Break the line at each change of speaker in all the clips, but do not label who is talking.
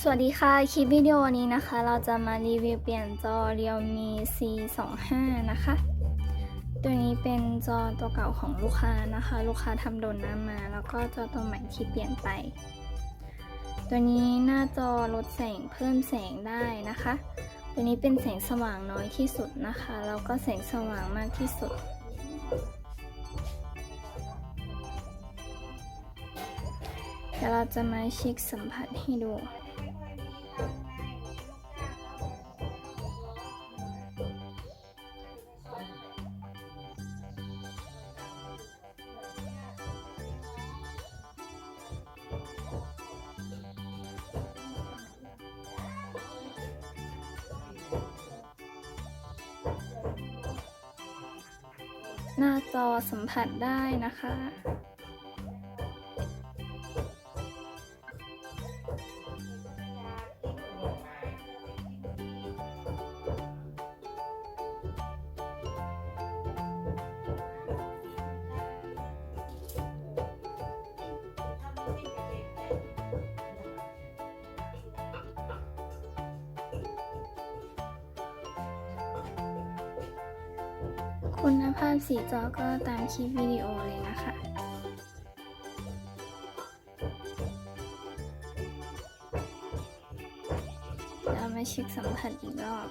สวัสดีค่ะ คลิปวิดีโอนี้นะคะ เราจะมารีวิวเปลี่ยนจอ Realme C25 นะคะ ตัวนี้เป็นจอตัวเก่าของลูกค้านะคะ ลูกค้าทำโดนน้ำมา แล้วก็จอตัวใหม่ที่เปลี่ยนไป ตัวนี้หน้าจอลดแสงเพิ่มแสงได้นะคะ ตัวนี้เป็นแสงสว่างน้อยที่สุดนะคะ แล้วก็แสงสว่างมากที่สุดเดี๋ยวเราจะมาเช็คสัมผัสให้ดู หน้าจอสัมผัสได้นะคะ คุณภาพสีจอก็ตามคลิปวิดีโอเลยนะคะเรามาเช็คสัมผัสอีกรอบ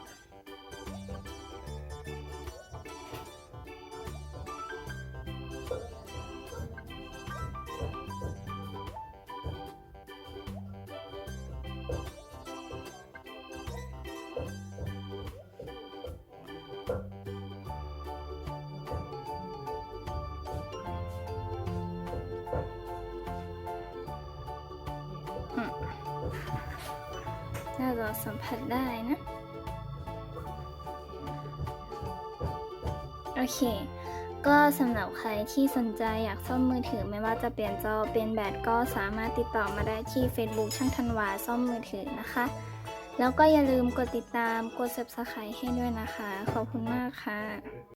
น่าจะสัมผัสได้นะ โอเค ก็สำหรับใครที่สนใจอยากซ่อมมือถือไม่ว่าจะเปลี่ยนจอเป็นแบตก็สามารถติดต่อมาได้ที่ Facebook ช่างธันวาซ่อมมือถือนะคะ แล้วก็อย่าลืมกดติดตามกด subscribe ให้ด้วยนะคะ ขอบคุณมากค่ะ